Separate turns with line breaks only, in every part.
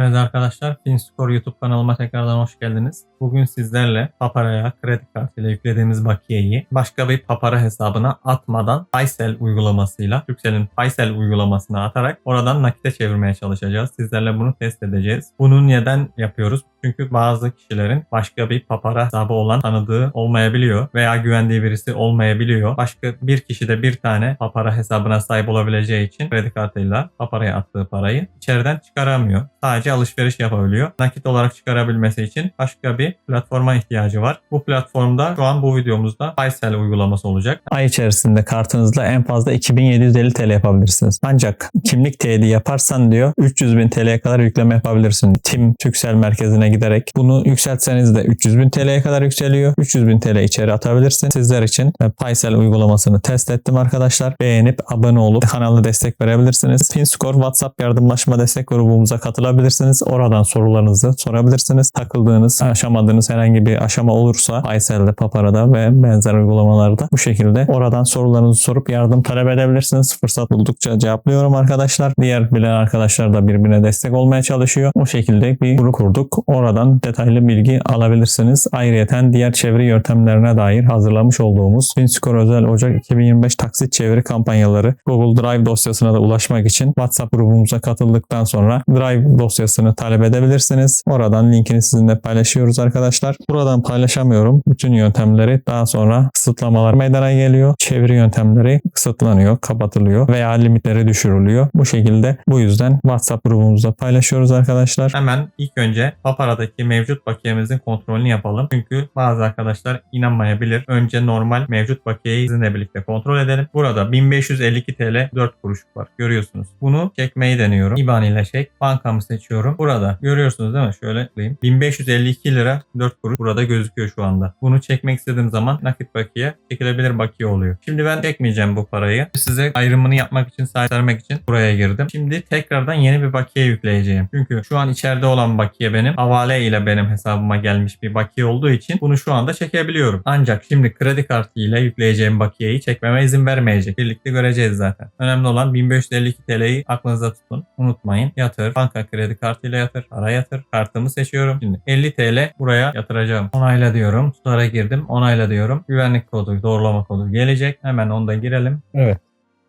Evet arkadaşlar, Finscore YouTube kanalıma tekrardan hoş geldiniz. Bugün sizlerle Papara'ya kredi kartıyla yüklediğimiz bakiyeyi başka bir Papara hesabına atmadan Paysel uygulamasıyla, Turkcell'in Paysel uygulamasına atarak oradan nakite çevirmeye çalışacağız. Sizlerle bunu test edeceğiz. Bunu neden yapıyoruz? Çünkü bazı kişilerin başka bir Papara hesabı olan tanıdığı olmayabiliyor veya güvendiği birisi olmayabiliyor. Başka bir kişi de bir tane Papara hesabına sahip olabileceği için kredi kartıyla Papara'ya attığı parayı içeriden çıkaramıyor. Sadece alışveriş yapabiliyor. Nakit olarak çıkarabilmesi için başka bir platforma ihtiyacı var. Bu platformda şu an bu videomuzda Paysel uygulaması olacak.
Ay içerisinde kartınızla en fazla 2750 TL yapabilirsiniz. Ancak kimlik teyidi yaparsan diyor 300 bin TL'ye kadar yükleme yapabilirsin. Tim Türksel merkezine giderek bunu yükseltseniz de 300 bin TL'ye kadar yükseliyor. 300 bin TL içeri atabilirsin. Sizler için Paysel uygulamasını test ettim arkadaşlar. Beğenip abone olup kanalına destek verebilirsiniz. Finscore WhatsApp yardımlaşma destek grubumuza katılabilirsiniz. Oradan sorularınızı sorabilirsiniz. Takıldığınız, aşamadığınız herhangi bir aşama olursa Paysel'de, Papara'da ve benzer uygulamalarda bu şekilde oradan sorularınızı sorup yardım talep edebilirsiniz. Fırsat buldukça cevaplıyorum arkadaşlar. Diğer bilen arkadaşlar da birbirine destek olmaya çalışıyor. O şekilde bir grup kurduk. Oradan detaylı bilgi alabilirsiniz. Ayrıca diğer çeviri yöntemlerine dair hazırlamış olduğumuz Finscore özel Ocak 2025 taksit çeviri kampanyaları Google Drive dosyasına da ulaşmak için WhatsApp grubumuza katıldıktan sonra Drive dosyasını talep edebilirsiniz. Oradan linkini sizinle paylaşıyoruz arkadaşlar. Buradan paylaşamıyorum. Bütün yöntemleri daha sonra kısıtlamalar meydana geliyor. Çeviri yöntemleri kısıtlanıyor, kapatılıyor veya limitleri düşürülüyor. Bu şekilde bu yüzden WhatsApp grubumuzda paylaşıyoruz arkadaşlar.
Hemen ilk önce Papara'daki mevcut bakiyemizin kontrolünü yapalım. Çünkü bazı arkadaşlar inanmayabilir. Önce normal mevcut bakiyeyi sizinle birlikte kontrol edelim. Burada 1552 TL 4 kuruş var. Görüyorsunuz. Bunu çekmeyi deniyorum. IBAN ile çek. Bankamı seçiyorum. Burada görüyorsunuz değil mi? Şöyle tıklayayım. 1552 lira 4 kuruş burada gözüküyor şu anda. Bunu çekmek istediğim zaman nakit bakiye çekilebilir bakiye oluyor. Şimdi ben çekmeyeceğim bu parayı. Size ayrımını yapmak için, göstermek için buraya girdim. Şimdi tekrardan yeni bir bakiye yükleyeceğim. Çünkü şu an içeride olan bakiye benim. Havale ile benim hesabıma gelmiş bir bakiye olduğu için bunu şu anda çekebiliyorum. Ancak şimdi kredi kartı ile yükleyeceğim bakiyeyi çekmeme izin vermeyecek. Birlikte göreceğiz zaten. Önemli olan 1552 TL'yi aklınızda tutun. Unutmayın. Yatır. Banka kredi kartıyla yatır. Para yatır. Kartımı seçiyorum. Şimdi 50 TL buraya yatıracağım. Onayla diyorum. Tutar'a girdim. Onayla diyorum. Güvenlik kodu, doğrulama kodu gelecek. Hemen onda girelim. Evet.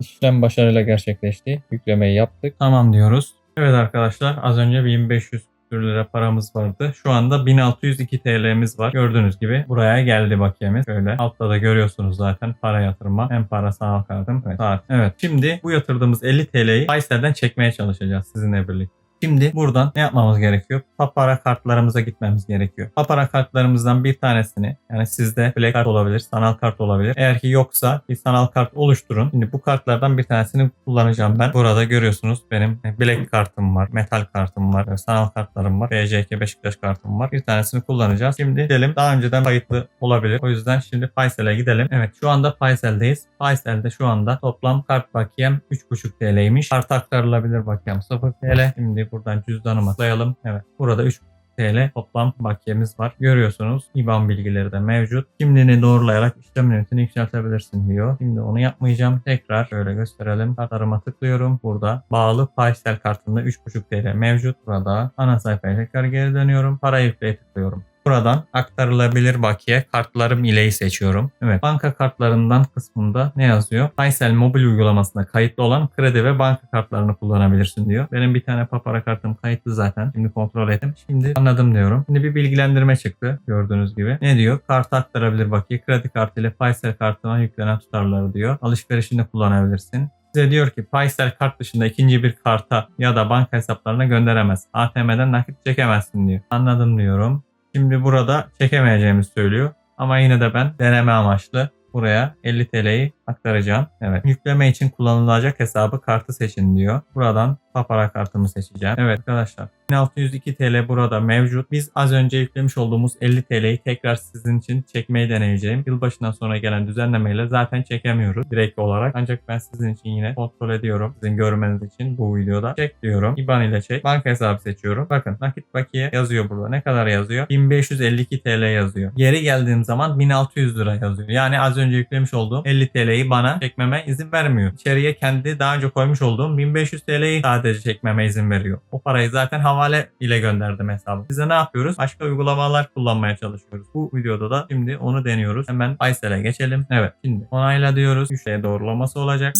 İşlem başarıyla gerçekleşti. Yüklemeyi yaptık. Tamam diyoruz. Evet arkadaşlar az önce 1500 küsür lira paramız vardı. Şu anda 1602 TL'miz var. Gördüğünüz gibi buraya geldi bakiyemiz. Şöyle altta da görüyorsunuz zaten para yatırma. Hem para sanal kartım. Evet. Saat. Evet. Şimdi bu yatırdığımız 50 TL'yi Paysel'den çekmeye çalışacağız sizinle birlikte. Şimdi buradan ne yapmamız gerekiyor? Papara kartlarımıza gitmemiz gerekiyor. Papara kartlarımızdan bir tanesini yani sizde Black kart olabilir, sanal kart olabilir. Eğer ki yoksa bir sanal kart oluşturun. Şimdi bu kartlardan bir tanesini kullanacağım ben. Burada görüyorsunuz benim Black kartım var, metal kartım var, sanal kartlarım var, BJK Beşiktaş kartım var. Bir tanesini kullanacağız. Şimdi gidelim. Daha önceden kayıtlı olabilir. O yüzden şimdi Paysel'e gidelim. Evet şu anda Paysel'deyiz. Paysel'de şu anda toplam kart bakiyem 3,5 TL'ymiş. Kart aktarılabilir bakiyem 0 TL. Şimdi buradan cüzdanıma tıklayalım. Evet. Burada 3 TL toplam bakiyemiz var. Görüyorsunuz IBAN bilgileri de mevcut. Kimliğini doğrulayarak işlem limitini yükseltebilirsin diyor. Şimdi onu yapmayacağım. Tekrar şöyle gösterelim. Kartlarıma tıklıyorum. Burada bağlı Paysel kartında 3,5 TL mevcut. Burada ana sayfaya tekrar geri dönüyorum. Para yükleye tıklıyorum. Buradan aktarılabilir bakiye kartlarım ileyi seçiyorum. Evet banka kartlarından kısmında ne yazıyor? Paysel mobil uygulamasında kayıtlı olan kredi ve banka kartlarını kullanabilirsin diyor. Benim bir tane papara kartım kayıtlı zaten. Şimdi kontrol ettim. Şimdi anladım diyorum. Şimdi bir bilgilendirme çıktı gördüğünüz gibi. Ne diyor? Kartı aktarabilir bakiye kredi kartı ile Paysel kartına yüklenen tutarları diyor. Alışverişinde kullanabilirsin size diyor ki Paysel kart dışında ikinci bir karta ya da banka hesaplarına gönderemez. ATM'den nakit çekemezsin diyor. Anladım diyorum. Şimdi burada çekemeyeceğimi söylüyor. Ama yine de ben deneme amaçlı buraya 50 TL'yi aktaracağım. Evet. Yükleme için kullanılacak hesabı kartı seçin diyor. Buradan Papara kartımı seçeceğim. Evet arkadaşlar. 1602 TL burada mevcut. Biz az önce yüklemiş olduğumuz 50 TL'yi tekrar sizin için çekmeyi deneyeceğim. Yılbaşından sonra gelen düzenlemeyle zaten çekemiyoruz direkt olarak. Ancak ben sizin için yine kontrol ediyorum. Sizin görmeniz için bu videoda. Çek diyorum. IBAN ile çek. Banka hesabı seçiyorum. Bakın nakit bakiye yazıyor burada. Ne kadar yazıyor? 1552 TL yazıyor. Geri geldiğim zaman 1600 lira yazıyor. Yani az önce yüklemiş olduğum 50 TL TL'yi bana çekmeme izin vermiyor. İçeriye kendi daha önce koymuş olduğum 1500 TL'yi sadece çekmeme izin veriyor. O parayı zaten havale ile gönderdim hesabı. Bize ne yapıyoruz? Başka uygulamalar kullanmaya çalışıyoruz. Bu videoda da şimdi onu deniyoruz. Hemen Paysel'e geçelim. Evet şimdi onayla diyoruz. 3 doğrulaması olacak.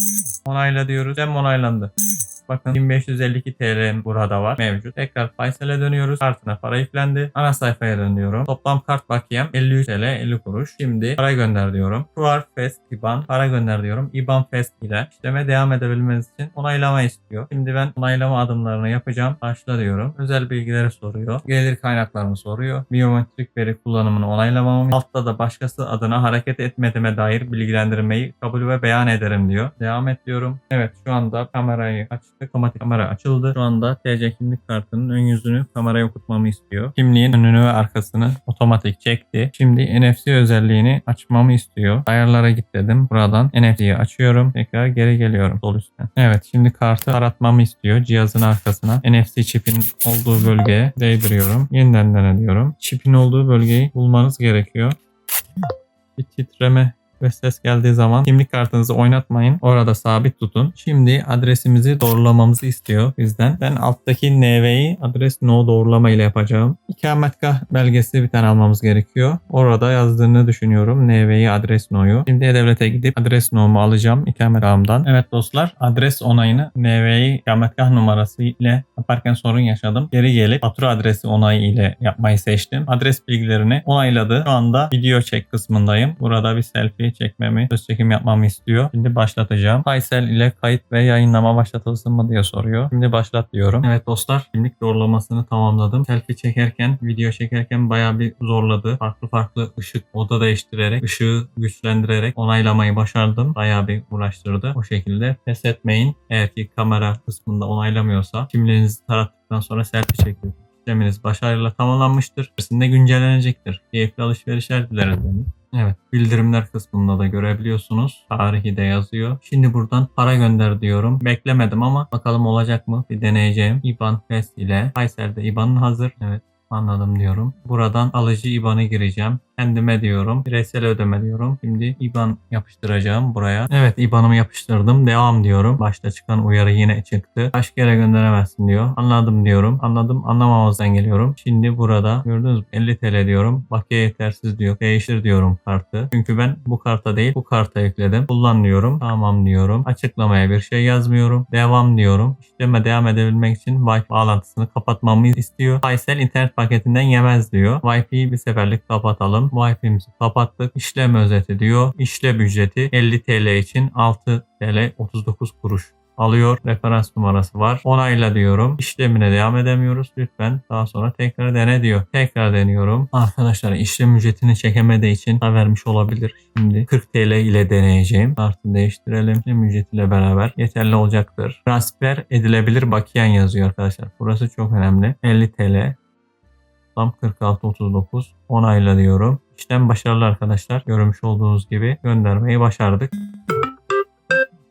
Onayla diyoruz. Hem onaylandı. Bakın 1552 TL burada var mevcut. Tekrar Faysal'e dönüyoruz. Kartına para yüklendi. Ana sayfaya dönüyorum. Toplam kart bakiyem 53 TL 50 kuruş. Şimdi para gönder diyorum. QR Fest IBAN para gönder diyorum. IBAN Fest ile işleme devam edebilmeniz için onaylama istiyor. Şimdi ben onaylama adımlarını yapacağım. Başla diyorum. Özel bilgileri soruyor. Gelir kaynaklarını soruyor. Biyometrik veri kullanımını onaylamamı. Altta da başkası adına hareket etmediğime dair bilgilendirmeyi kabul ve beyan ederim diyor. Devam et diyorum. Evet şu anda kamerayı açtık. Otomatik kamera açıldı. Şu anda TC kimlik kartının ön yüzünü kameraya okutmamı istiyor. Kimliğin önünü ve arkasını otomatik çekti. Şimdi NFC özelliğini açmamı istiyor. Ayarlara git dedim. Buradan NFC'yi açıyorum. Tekrar geri geliyorum sol üstten. Evet şimdi kartı taratmamı istiyor. Cihazın arkasına NFC çipin olduğu bölgeye değdiriyorum. Yeniden dene diyorum. Çipin olduğu bölgeyi bulmanız gerekiyor. Bir titreme ve ses geldiği zaman kimlik kartınızı oynatmayın. Orada sabit tutun. Şimdi adresimizi doğrulamamızı istiyor bizden. Ben alttaki NV'yi adres no doğrulama ile yapacağım. İkametgah belgesi bir tane almamız gerekiyor. Orada yazdığını düşünüyorum. NV'yi adres no'yu. Şimdi E-Devlet'e gidip adres no'mu alacağım ikametgahımdan. Evet dostlar adres onayını NV'yi ikametgah numarası ile yaparken sorun yaşadım. Geri gelip fatura adresi onayı ile yapmayı seçtim. Adres bilgilerini onayladı. Şu anda video çek kısmındayım. Burada bir selfie çekmemi, söz çekim yapmamı istiyor. Şimdi başlatacağım. Paysel ile kayıt ve yayınlama başlatılsın mı diye soruyor. Şimdi başlat diyorum. Evet dostlar kimlik doğrulamasını tamamladım. Selfie çekerken, video çekerken bayağı bir zorladı. Farklı farklı ışık, oda değiştirerek, ışığı güçlendirerek onaylamayı başardım. Bayağı bir uğraştırdı. O şekilde pes etmeyin. Eğer ki kamera kısmında onaylamıyorsa kimliğinizi tarattıktan sonra selfie çekiyorsunuz. İşleminiz başarıyla tamamlanmıştır. İçerisinde güncellenecektir. Keyifli alışverişler dileriz. Evet bildirimler kısmında da görebiliyorsunuz. Tarihi de yazıyor. Şimdi buradan para gönder diyorum. Beklemedim ama bakalım olacak mı? Bir deneyeceğim. IBAN Fest ile. Kayser'de IBAN'ın hazır. Evet anladım diyorum. Buradan alıcı IBAN'ı gireceğim. Kendime diyorum. Bireysel ödeme diyorum. Şimdi IBAN yapıştıracağım buraya. Evet IBAN'ımı yapıştırdım. Devam diyorum. Başta çıkan uyarı yine çıktı. Başka yere gönderemezsin diyor. Anladım diyorum. Anladım anlamamazdan geliyorum. Şimdi burada gördünüz mü 50 TL diyorum. Bakiye yetersiz diyor. Değiştir diyorum kartı. Çünkü ben bu karta değil bu karta yükledim. Kullan diyorum. Tamam diyorum. Açıklamaya bir şey yazmıyorum. Devam diyorum. İşleme devam edebilmek için Wi-Fi bağlantısını kapatmamı istiyor. Paysel internet paketinden yemez diyor. Wi-Fi'yi bir seferlik kapatalım. Wi-Fi'mizi kapattık. İşlem özeti diyor. İşlem ücreti 50 TL için 6 TL 39 kuruş alıyor. Referans numarası var. Onayla diyorum. İşlemine devam edemiyoruz. Lütfen daha sonra tekrar dene diyor. Tekrar deniyorum. Arkadaşlar işlem ücretini çekemediği için da vermiş olabilir. Şimdi 40 TL ile deneyeceğim. Artı değiştirelim. İşlem ücretiyle beraber yeterli olacaktır. Transfer edilebilir bakiyen yazıyor arkadaşlar. Burası çok önemli. 50 TL Tam 46.39 onayla diyorum. İşlem başarılı arkadaşlar. Görmüş olduğunuz gibi göndermeyi başardık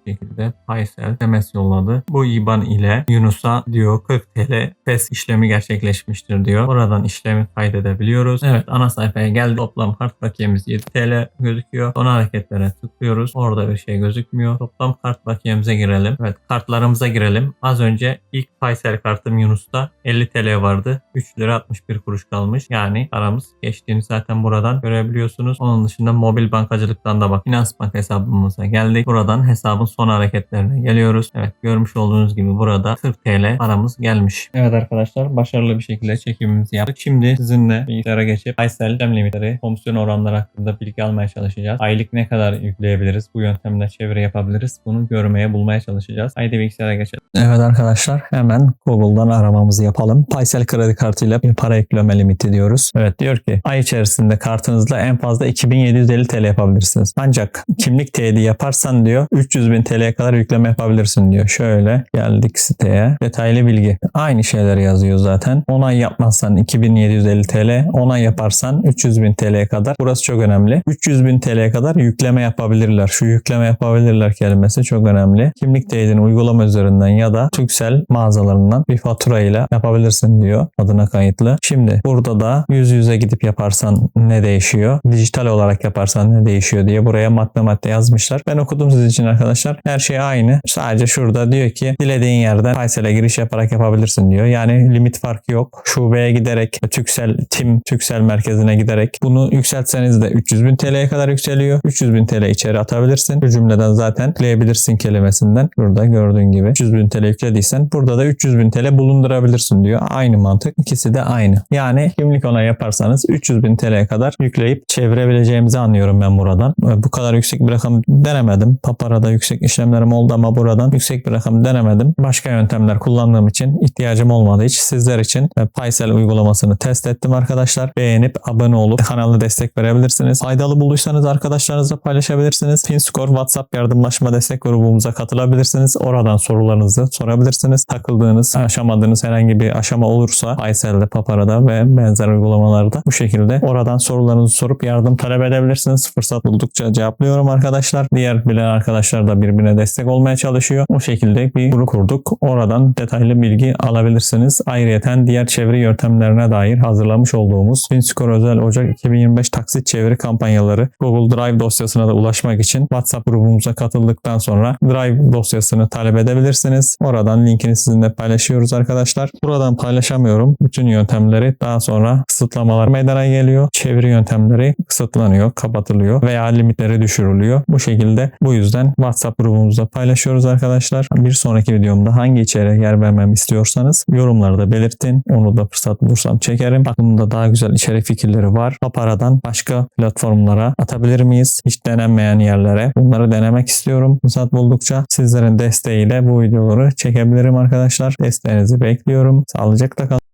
şekilde Paysel SMS yolladı. Bu IBAN ile Yunus'a diyor 40 TL PES işlemi gerçekleşmiştir diyor. Oradan işlemi kaydedebiliyoruz. Evet ana sayfaya geldi. Toplam kart bakiyemiz 7 TL gözüküyor. Son hareketlere tıklıyoruz. Orada bir şey gözükmüyor. Toplam kart bakiyemize girelim. Evet kartlarımıza girelim. Az önce ilk Paysel kartım Yunus'ta 50 TL vardı. 3 lira 61 kuruş kalmış. Yani aramız geçtiğini zaten buradan görebiliyorsunuz. Onun dışında mobil bankacılıktan da bak. Finansbank hesabımıza geldik. Buradan hesabın son hareketlerine geliyoruz. Evet görmüş olduğunuz gibi burada 40 TL paramız gelmiş. Evet arkadaşlar başarılı bir şekilde çekimimizi yaptık. Şimdi sizinle bilgisayara geçip Aysel işlem limitleri, komisyon oranları hakkında bilgi almaya çalışacağız. Aylık ne kadar yükleyebiliriz? Bu yöntemle çeviri yapabiliriz. Bunu görmeye, bulmaya çalışacağız. Haydi bilgisayara geçelim.
Evet arkadaşlar hemen Google'dan aramamızı yapalım. Paysel kredi kartıyla bir para yükleme limiti diyoruz. Evet diyor ki ay içerisinde kartınızla en fazla 2750 TL yapabilirsiniz. Ancak kimlik teyidi yaparsan diyor 300 bin bin TL'ye kadar yükleme yapabilirsin diyor. Şöyle geldik siteye. Detaylı bilgi. Aynı şeyleri yazıyor zaten. Onay yapmazsan 2750 TL. Onay yaparsan 300 bin TL'ye kadar. Burası çok önemli. 300 bin TL'ye kadar yükleme yapabilirler. Şu yükleme yapabilirler kelimesi çok önemli. Kimlik teyidini uygulama üzerinden ya da Türksel mağazalarından bir fatura ile yapabilirsin diyor adına kayıtlı. Şimdi burada da yüz yüze gidip yaparsan ne değişiyor? Dijital olarak yaparsan ne değişiyor diye buraya madde madde yazmışlar. Ben okudum siz için arkadaşlar. Her şey aynı. Sadece şurada diyor ki dilediğin yerden Paysel'e giriş yaparak yapabilirsin diyor. Yani limit farkı yok. Şubeye giderek Türksel Tim Türksel merkezine giderek bunu yükseltseniz de 300 bin TL'ye kadar yükseliyor. 300 bin TL içeri atabilirsin. Bu cümleden zaten yükleyebilirsin kelimesinden. Burada gördüğün gibi 300 bin TL yüklediysen burada da 300 bin TL bulundurabilirsin diyor. Aynı mantık. İkisi de aynı. Yani kimlik onay yaparsanız 300 bin TL'ye kadar yükleyip çevirebileceğimizi anlıyorum ben buradan. Bu kadar yüksek bir rakam denemedim. Papara'da yüksek işlemlerim oldu ama buradan yüksek bir rakam denemedim. Başka yöntemler kullandığım için ihtiyacım olmadığı için sizler için e, Paysel uygulamasını test ettim arkadaşlar. Beğenip abone olup kanalına destek verebilirsiniz. Faydalı bulduysanız arkadaşlarınızla paylaşabilirsiniz. FinScore WhatsApp yardımlaşma destek grubumuza katılabilirsiniz. Oradan sorularınızı sorabilirsiniz. Takıldığınız, aşamadığınız herhangi bir aşama olursa Paysel'de, Papara'da ve benzer uygulamalarda bu şekilde oradan sorularınızı sorup yardım talep edebilirsiniz. Fırsat buldukça cevaplıyorum arkadaşlar. Diğer bilen arkadaşlar da birbirine destek olmaya çalışıyor. O şekilde bir grup kurduk. Oradan detaylı bilgi alabilirsiniz. Ayrıyeten diğer çeviri yöntemlerine dair hazırlamış olduğumuz FinScore özel Ocak 2025 taksit çeviri kampanyaları Google Drive dosyasına da ulaşmak için WhatsApp grubumuza katıldıktan sonra Drive dosyasını talep edebilirsiniz. Oradan linkini sizinle paylaşıyoruz arkadaşlar. Buradan paylaşamıyorum. Bütün yöntemleri daha sonra kısıtlamalar meydana geliyor. Çeviri yöntemleri kısıtlanıyor, kapatılıyor veya limitleri düşürülüyor. Bu şekilde bu yüzden WhatsApp grubumuzda paylaşıyoruz arkadaşlar. Bir sonraki videomda hangi içeriğe yer vermemi istiyorsanız yorumlarda belirtin. Onu da fırsat bulursam çekerim. Aklımda daha güzel içerik fikirleri var. Papara'dan başka platformlara atabilir miyiz? Hiç denenmeyen yerlere. Bunları denemek istiyorum. Fırsat buldukça sizlerin desteğiyle bu videoları çekebilirim arkadaşlar. Desteğinizi bekliyorum. Sağlıcakla kalın.